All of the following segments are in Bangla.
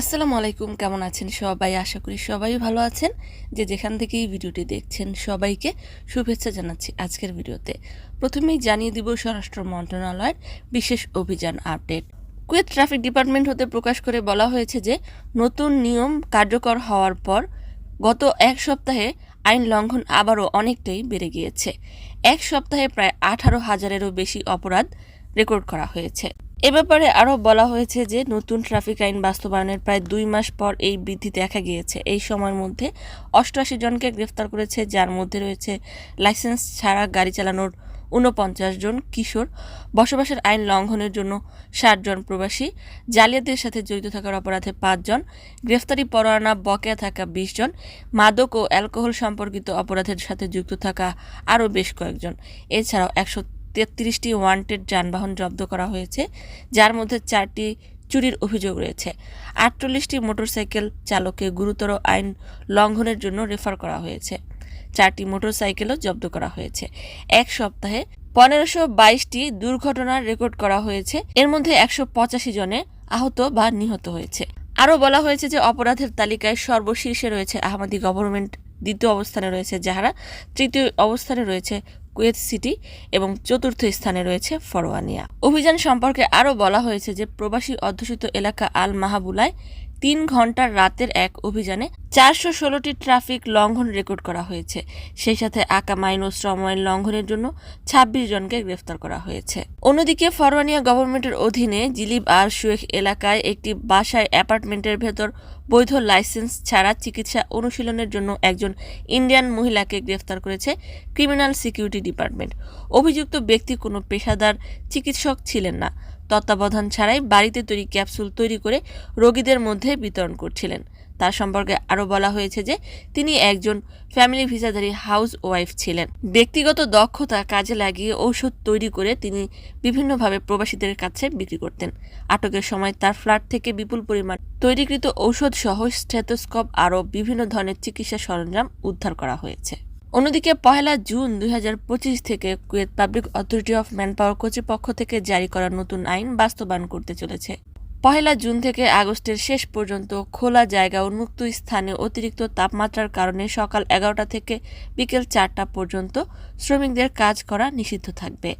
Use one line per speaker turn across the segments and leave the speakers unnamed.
আসসালামু আলাইকুম, কেমন আছেন সবাই? আশা করি সবাই ভালো আছেন। যে যেখান থেকে এই ভিডিওটি দেখছেন সবাইকে শুভেচ্ছা জানাচ্ছি আজকের ভিডিওতে। প্রথমেই জানিয়ে দিব স্বরাষ্ট্র মন্ত্রণালয়ের বিশেষ অভিযান আপডেট। কুয়েত ট্রাফিক ডিপার্টমেন্ট হতে প্রকাশ করে বলা হয়েছে যে, নতুন নিয়ম কার্যকর হওয়ার পর গত এক সপ্তাহে আইন লঙ্ঘন আবারও অনেকটাই বেড়ে গিয়েছে। এক সপ্তাহে প্রায় আঠারো হাজারেরও বেশি অপরাধ রেকর্ড করা হয়েছে। এ ব্যাপারে আরও বলা হয়েছে যে, নতুন ট্রাফিক আইন বাস্তবায়নের প্রায় দুই মাস পর এই বৃদ্ধি দেখা গিয়েছে। এই সময়ের মধ্যে অষ্টআশি জনকে গ্রেফতার করেছে, যার মধ্যে রয়েছে লাইসেন্স ছাড়া গাড়ি চালানোর ঊনপঞ্চাশ জন কিশোর। বসবাসের আইন লঙ্ঘনের জন্য ষাট জন প্রবাসী। জালিয়াতির সাথে জড়িত থাকার অপরাধে পাঁচজন গ্রেফতারি পরোয়ানা বকেয়া থাকা বিশ জন। মাদক ও অ্যালকোহল সম্পর্কিত অপরাধের সাথে যুক্ত থাকা আরও বেশ কয়েকজন। এছাড়াও একশো তেত্রিশটি ওয়ান্টেড যানবাহন জব্দ করা হয়েছে, যার মধ্যে চারটি চুরির অভিযোগ রয়েছে। আটচল্লিশটি মোটরসাইকেল চালককে গুরুতর আইন লঙ্ঘনের জন্য রেফার করা হয়েছে। চারটি মোটরসাইকেলও জব্দ করা হয়েছে। এক সপ্তাহে পনেরোশো বাইশটি দুর্ঘটনার রেকর্ড করা হয়েছে। এর মধ্যে একশো পঁচাশি জনে আহত বা নিহত হয়েছে। আরও বলা হয়েছে যে অপরাধের তালিকায় সর্বশীর্ষে রয়েছে আহমদি গভর্নমেন্ট। দ্বিতীয় অবস্থানে রয়েছে যাহারা তৃতীয় অবস্থানে রয়েছে কুয়েত সিটি এবং চতুর্থ স্থানে রয়েছে ফরওয়ানিয়া অভিযান সম্পর্কে আরও বলা হয়েছে যে প্রবাসী অধ্যুষিত এলাকা আল মাহাবুলায় তিন ঘণ্টার রাতের এক অভিযানে চারশো ষোলোটি ট্রাফিক লঙ্ঘন রেকর্ড করা হয়েছে। সেই সাথে আকাম আইন ও শ্রম আইন লঙ্ঘনের জন্য ছাব্বিশ জনকে গ্রেফতার করা হয়েছে। অন্যদিকে ফরওয়ানিয়া গভর্নমেন্টের অধীনে জিলিব আর সুয়েখ এলাকায় একটি বাসায় অ্যাপার্টমেন্টের ভেতর বৈধ লাইসেন্স ছাড়া চিকিৎসা অনুশীলনের জন্য একজন ইন্ডিয়ান মহিলাকে গ্রেফতার করেছে ক্রিমিনাল সিকিউরিটি ডিপার্টমেন্ট। অভিযুক্ত ব্যক্তি কোনো পেশাদার চিকিৎসক ছিলেন না। তত্ত্বাবধান ছাড়াই বাড়িতে তৈরি ক্যাপসুল তৈরি করে রোগীদের মধ্যে বিতরণ করছিলেন। তার সম্পর্কে আরও বলা হয়েছে যে, তিনি একজন ফ্যামিলি ভিসাধারী হাউস ওয়াইফ ছিলেন। ব্যক্তিগত দক্ষতা কাজে লাগিয়ে ঔষধ তৈরি করে তিনি বিভিন্নভাবে প্রবাসীদের কাছে বিক্রি করতেন। আটকের সময় তার ফ্ল্যাট থেকে বিপুল পরিমাণ তৈরিকৃত ঔষধ সহ স্টেথোস্কোপ আরও বিভিন্ন ধরনের চিকিৎসা সরঞ্জাম উদ্ধার করা হয়েছে। অন্যদিকে পহেলা জুন দুই হাজার পঁচিশ থেকে Kuwait Public Authority of Manpower কর্তৃপক্ষ থেকে জারি করা নতুন আইন বাস্তবায়ন করতে চলেছে। পহেলা জুন থেকে আগস্টের শেষ পর্যন্ত খোলা জায়গা উন্মুক্ত স্থানে অতিরিক্ত তাপমাত্রার কারণে সকাল এগারোটা থেকে বিকেল চারটা পর্যন্ত শ্রমিকদের কাজ করা নিষিদ্ধ থাকবে।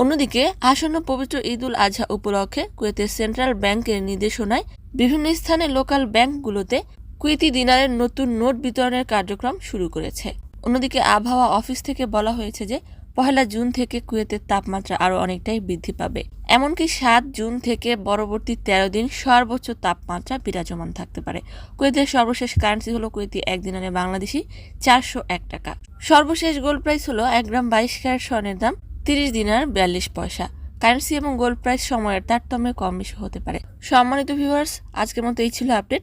অন্যদিকে আসন্ন পবিত্র ঈদ উল আজহা উপলক্ষে কুয়েতের সেন্ট্রাল ব্যাংকের নির্দেশনায় বিভিন্ন স্থানে লোকাল ব্যাংকগুলোতে কুয়েতি দিনারের নতুন নোট বিতরণের কার্যক্রম শুরু করেছে। অন্যদিকে আবহাওয়া অফিস থেকে বলা হয়েছে যে, পহেলা জুন থেকে কুয়েতের তাপমাত্রা আরও অনেকটাই বৃদ্ধি পাবে। এমনকি সাত জুন থেকে পরবর্তী তেরো দিন সর্বোচ্চ তাপমাত্রা বিরাজমান থাকতে পারে। কুয়েতের সর্বশেষ কারেন্সি হলো কুয়েতি এক দিনারে বাংলাদেশি চারশো এক টাকা। সর্বশেষ গোল্ড প্রাইস হলো এক গ্রাম বাইশ ক্যারেট স্বর্ণের দাম তিরিশ দিনার বিয়াল্লিশ পয়সা। কারেন্সি এবং গোল্ড প্রাইস সময়ের তারতম্যে কম বেশি হতে পারে। সম্মানিত ভিউয়ার্স, আজকের মতো এই ছিল আপডেট।